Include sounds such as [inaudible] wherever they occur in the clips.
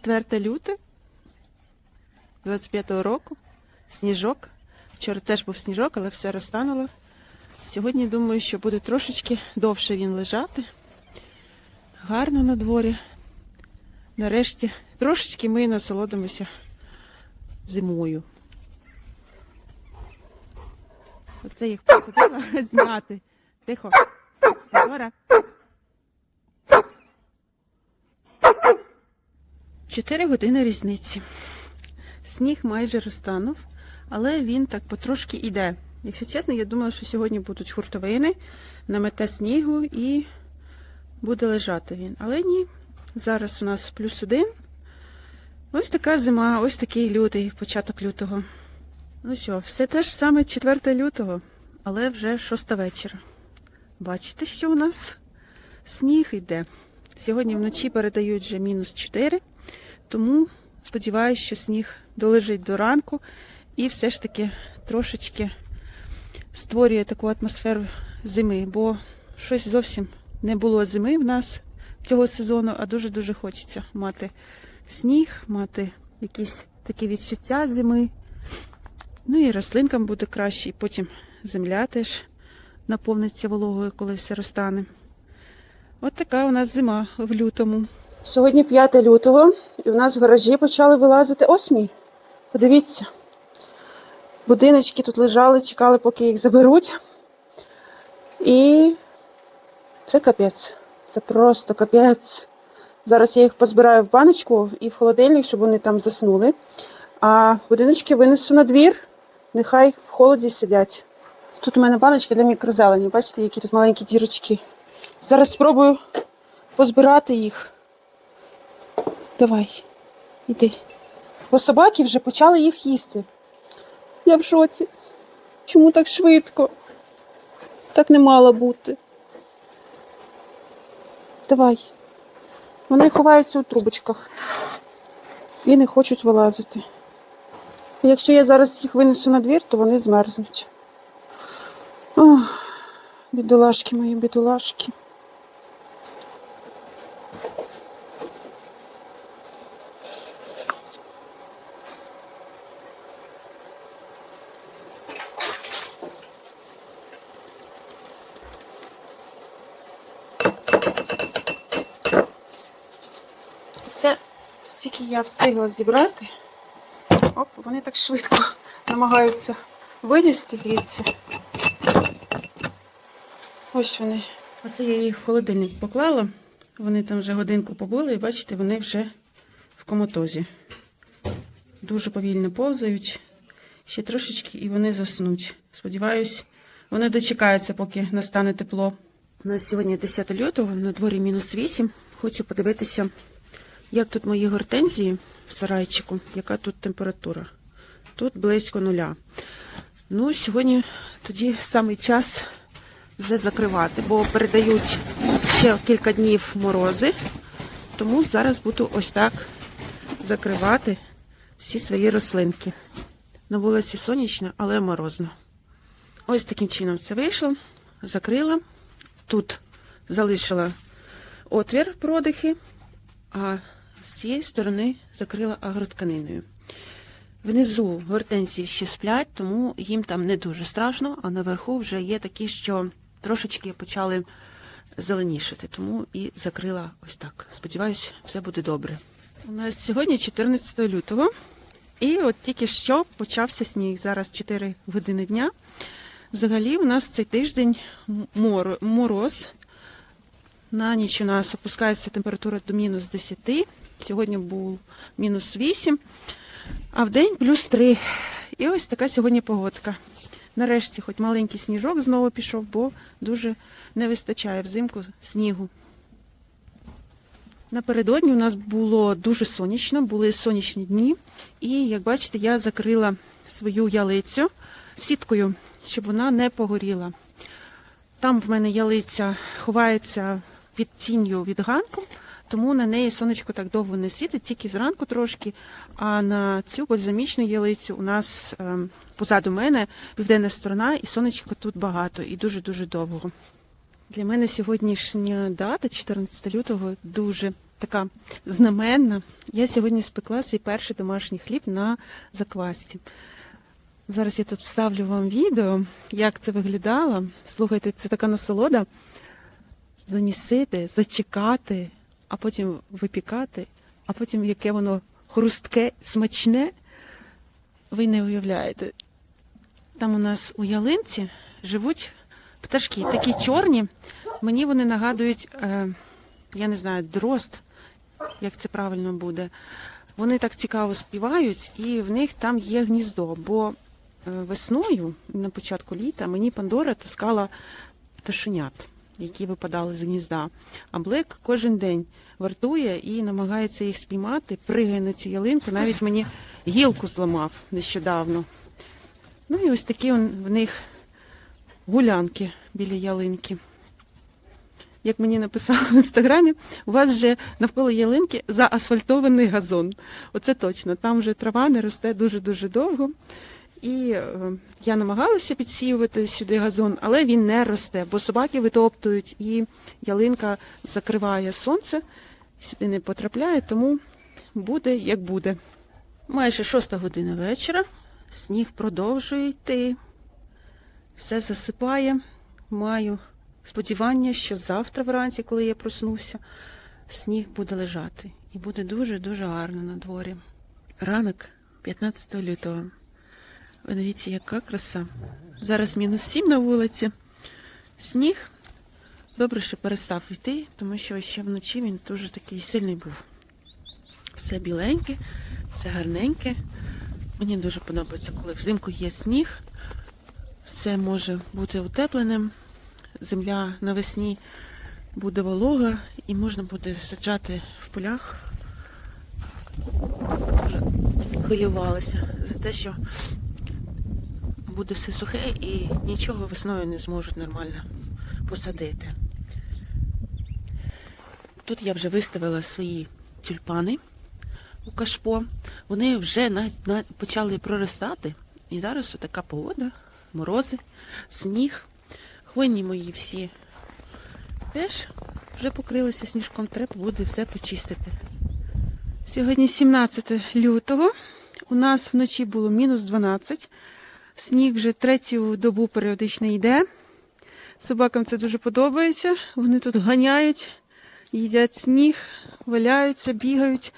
24 люте 25-го року. Сніжок. Вчора теж був сніжок, але все розтануло. Сьогодні, думаю, що буде трошечки довше він лежати. Гарно на дворі. Нарешті трошечки ми насолодимося зимою. Оце їх посадила [laughs] зняти. Тихо. Зора. 4 години різниці. Сніг майже розтанув, але він так потрошки йде. Якщо чесно, я думала, що сьогодні будуть хуртовини, намете снігу і буде лежати він. Але ні, зараз у нас плюс один. Ось така зима, ось такий лютий, початок лютого. Ну що, все те ж саме 4 лютого, але вже 6 вечора. Бачите, що у нас сніг йде. Сьогодні вночі передають вже мінус 4 тому сподіваюся, що сніг долежить до ранку і все ж таки трошечки створює таку атмосферу зими, бо щось зовсім не було зими в нас цього сезону, а дуже-дуже хочеться мати сніг, мати якісь такі відчуття зими. Ну і рослинкам буде краще, і потім земля теж наповниться вологою, коли все розтане. От така у нас зима в лютому. Сьогодні 5 лютого, і в нас в гаражі почали вилазити осмій. Подивіться. Будиночки тут лежали, чекали, поки їх заберуть. І це капець. Це просто капець. Зараз я їх позбираю в баночку і в холодильник, щоб вони там заснули. А будиночки винесу на двір, нехай в холоді сидять. Тут у мене баночка для мікрозелені. Бачите, які тут маленькі дірочки. Зараз спробую позбирати їх. Давай, іди. Бо собаки вже почали їх їсти. Я в шоці. Чому так швидко? Так не мало бути. Давай. Вони ховаються у трубочках і не хочуть вилазити. Якщо я зараз їх винесу на двір, то вони змерзнуть. Ох, бідолашки мої, бідолашки. Це стільки я встигла зібрати. Оп, вони так швидко намагаються вилізти звідси. Ось вони. Оце я їх в холодильник поклала. Вони там вже годинку побули, і бачите, вони вже в коматозі. Дуже повільно повзають. Ще трошечки і вони заснуть. Сподіваюсь, вони дочекаються, поки настане тепло. У нас сьогодні 10 лютого, на дворі мінус 8. Хочу подивитися, як тут мої гортензії в сарайчику, яка тут температура. Тут близько нуля. Ну, сьогодні тоді самий час вже закривати, бо передають ще кілька днів морози. Тому зараз буду ось так закривати всі свої рослинки. На вулиці сонячно, але морозно. Ось таким чином це вийшло. Закрила. Тут залишила отвір продихи, а цієї сторони закрила агротканиною. Внизу гортензії ще сплять, тому їм там не дуже страшно, а наверху вже є такі, що трошечки почали зеленішати, тому і закрила ось так. Сподіваюсь, все буде добре. У нас сьогодні 14 лютого, і от тільки що почався сніг. Зараз 4 години дня. Взагалі, у нас цей тиждень мороз. На ніч у нас опускається температура до мінус 10. Сьогодні був мінус 8, а в день плюс 3. І ось така сьогодні погодка. Нарешті, хоч маленький сніжок знову пішов, бо дуже не вистачає взимку снігу. Напередодні у нас було дуже сонячно, були сонячні дні. І, як бачите, я закрила свою ялицю сіткою, щоб вона не погоріла. Там в мене ялиця ховається під тінню від ганку, тому на неї сонечко так довго не світить, тільки зранку трошки. А на цю бальзамічну ялицю у нас ем, позаду мене південна сторона, і сонечко тут багато і дуже-дуже довго. Для мене сьогоднішня дата, 14 лютого, дуже така знаменна. Я сьогодні спекла свій перший домашній хліб на заквасці. Зараз я тут вставлю вам відео, як це виглядало. Слухайте, це така насолода замісити, зачекати, а потім випікати, а потім яке воно хрустке, смачне. Ви не уявляєте. Там у нас у ялинці живуть пташки, такі чорні. Мені вони нагадують, е, я не знаю, дрозд, як це правильно буде. Вони так цікаво співають, і в них там є гніздо. Бо е, весною, на початку літа, мені Пандора таскала пташенят, які випадали з гнізда. А Блек кожен день вартує і намагається їх спіймати, пригає на цю ялинку. Навіть мені гілку зламав нещодавно. Ну і ось такі в них гулянки біля ялинки. Як мені написали в інстаграмі, у вас вже навколо ялинки заасфальтований газон. Оце точно. Там вже трава не росте дуже-дуже довго. І е, я намагалася підсіювати сюди газон, але він не росте, бо собаки витоптують і ялинка закриває сонце, сюди не потрапляє, тому буде як буде. Майже шоста година вечора. Сніг продовжує йти. Все засипає. Маю сподівання, що завтра вранці, коли я проснуся, сніг буде лежати. І буде дуже-дуже гарно на дворі. Ранок 15 лютого. Ви дивіться, яка краса. Зараз мінус 7 на вулиці. Сніг. Добре, що перестав йти, тому що ще вночі він дуже такий сильний був. Все біленьке, все гарненьке. Мені дуже подобається, коли взимку є сніг. Все може бути утепленим. Земля навесні буде волога і можна буде саджати в полях. Хвилювалася за те, що буде все сухе і нічого весною не зможуть нормально посадити. Тут я вже виставила свої тюльпани у кашпо. Вони вже на, на, почали проростати. І зараз така погода, морози, сніг. Хвойні мої всі теж вже покрилися сніжком, треба буде все почистити. Сьогодні 17 лютого. У нас вночі було мінус 12. Сніг вже третю добу періодично йде. Собакам це дуже подобається. Вони тут ганяють, їдять сніг, валяються, бігають.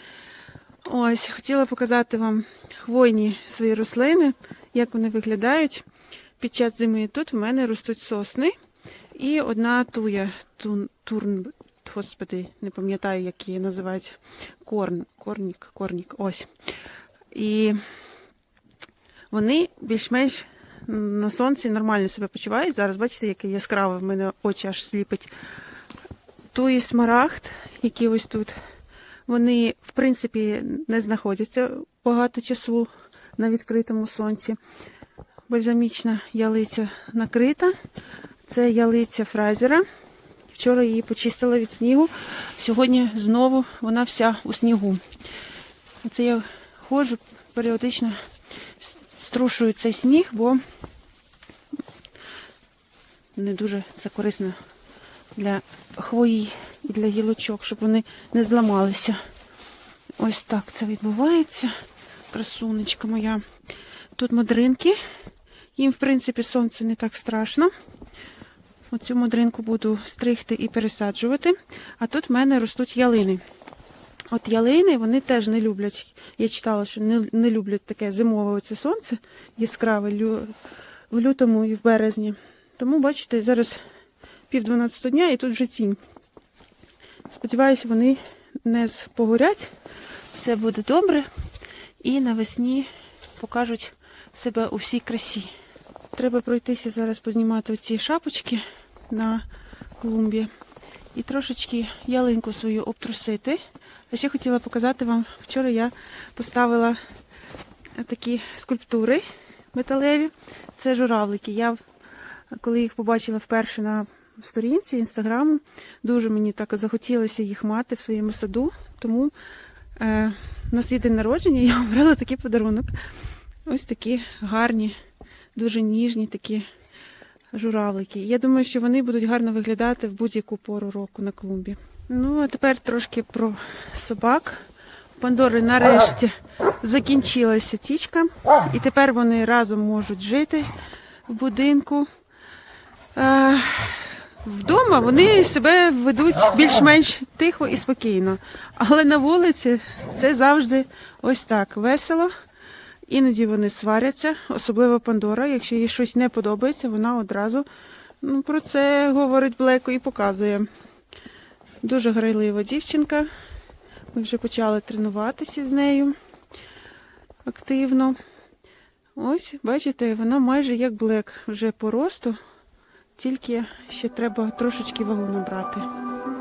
Ось, хотіла показати вам хвойні свої рослини, як вони виглядають. Під час зими тут в мене ростуть сосни і одна туя, тун, турн, господи, не пам'ятаю, як її називають. Корн, корнік, корнік, ось. І вони більш-менш на сонці нормально себе почувають. Зараз бачите, яке яскраве в мене очі аж сліпить. Туї смарагд, які ось тут, вони, в принципі, не знаходяться багато часу на відкритому сонці. Бальзамічна ялиця накрита. Це ялиця фразера. Вчора її почистила від снігу. Сьогодні знову вона вся у снігу. Це я ходжу періодично струшую цей сніг, бо не дуже це корисно для хвої і для гілочок, щоб вони не зламалися. Ось так це відбувається. Красунечка моя. Тут модринки. Їм, в принципі, сонце не так страшно. Оцю модринку буду стригти і пересаджувати. А тут в мене ростуть ялини. От ялини вони теж не люблять. Я читала, що не, не люблять таке зимове оце сонце яскраве лю, в лютому і в березні. Тому, бачите, зараз пів 12 дня і тут вже тінь. Сподіваюся, вони не погорять, все буде добре і навесні покажуть себе у всій красі. Треба пройтися зараз познімати оці шапочки на клумбі і трошечки ялинку свою обтрусити. А ще хотіла показати вам, вчора я поставила такі скульптури металеві. Це журавлики. Я коли їх побачила вперше на сторінці інстаграму, дуже мені так захотілося їх мати в своєму саду. Тому е, на свій день народження я обрала такий подарунок. Ось такі гарні, дуже ніжні такі журавлики. Я думаю, що вони будуть гарно виглядати в будь-яку пору року на клумбі. Ну, а тепер трошки про собак. Пандори нарешті закінчилася тічка, і тепер вони разом можуть жити в будинку. Е, Вдома вони себе ведуть більш-менш тихо і спокійно. Але на вулиці це завжди ось так весело. Іноді вони сваряться, особливо Пандора. Якщо їй щось не подобається, вона одразу ну, про це говорить Блеку і показує. Дуже грайлива дівчинка. Ми вже почали тренуватися з нею активно. Ось, бачите, вона майже як Блек вже по росту, тільки ще треба трошечки вагу набрати. –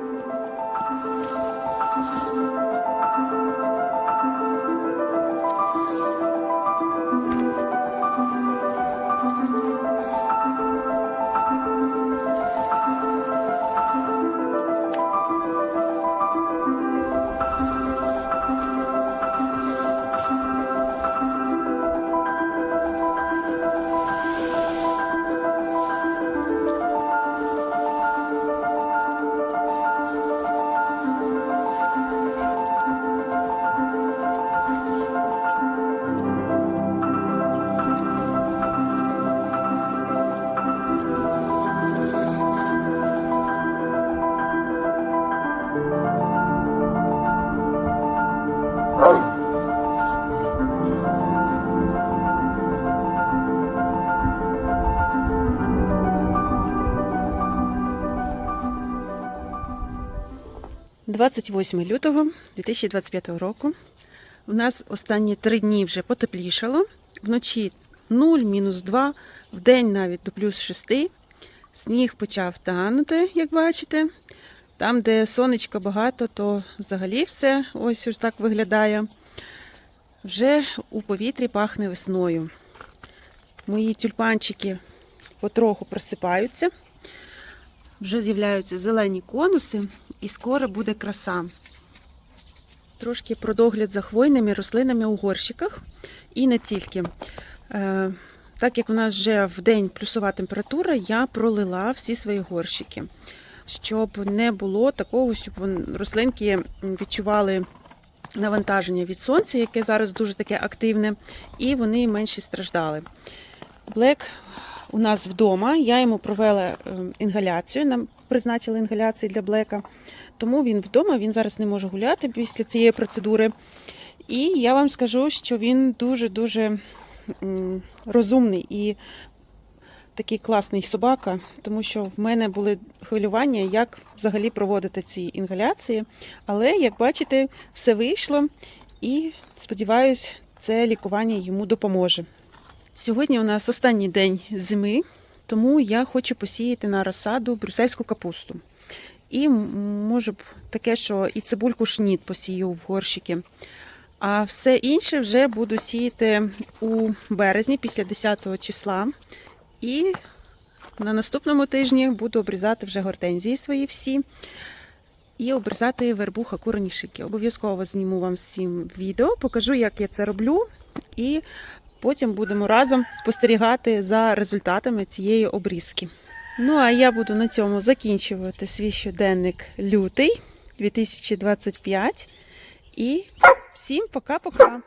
28 лютого 2025 року. У нас останні три дні вже потеплішало. Вночі 0, мінус 2, в день навіть до плюс 6. Сніг почав танути, як бачите. Там, де сонечка багато, то взагалі все ось ось так виглядає. Вже у повітрі пахне весною. Мої тюльпанчики потроху просипаються. Вже з'являються зелені конуси, і скоро буде краса. Трошки про догляд за хвойними рослинами у горщиках. І не тільки. Е, Так як у нас вже в день плюсова температура, я пролила всі свої горщики, щоб не було такого, щоб рослинки відчували навантаження від сонця, яке зараз дуже таке активне, і вони менше страждали. Блек у нас вдома. Я йому провела е, інгаляцію. Нам призначили інгаляції для Блека. Тому він вдома, він зараз не може гуляти після цієї процедури. І я вам скажу, що він дуже-дуже розумний і такий класний собака, тому що в мене були хвилювання, як взагалі проводити ці інгаляції. Але, як бачите, все вийшло і сподіваюсь, це лікування йому допоможе. Сьогодні у нас останній день зими, тому я хочу посіяти на розсаду брюссельську капусту. І може б таке, що і цибульку шніт посію в горщики. А все інше вже буду сіяти у березні після 10 числа. І на наступному тижні буду обрізати вже гортензії свої всі. І обрізати вербуха куронішики. Обов'язково зніму вам всім відео, покажу, як я це роблю. І Потім будемо разом спостерігати за результатами цієї обрізки. Ну а я буду на цьому закінчувати свій щоденник лютий 2025. І всім пока-пока!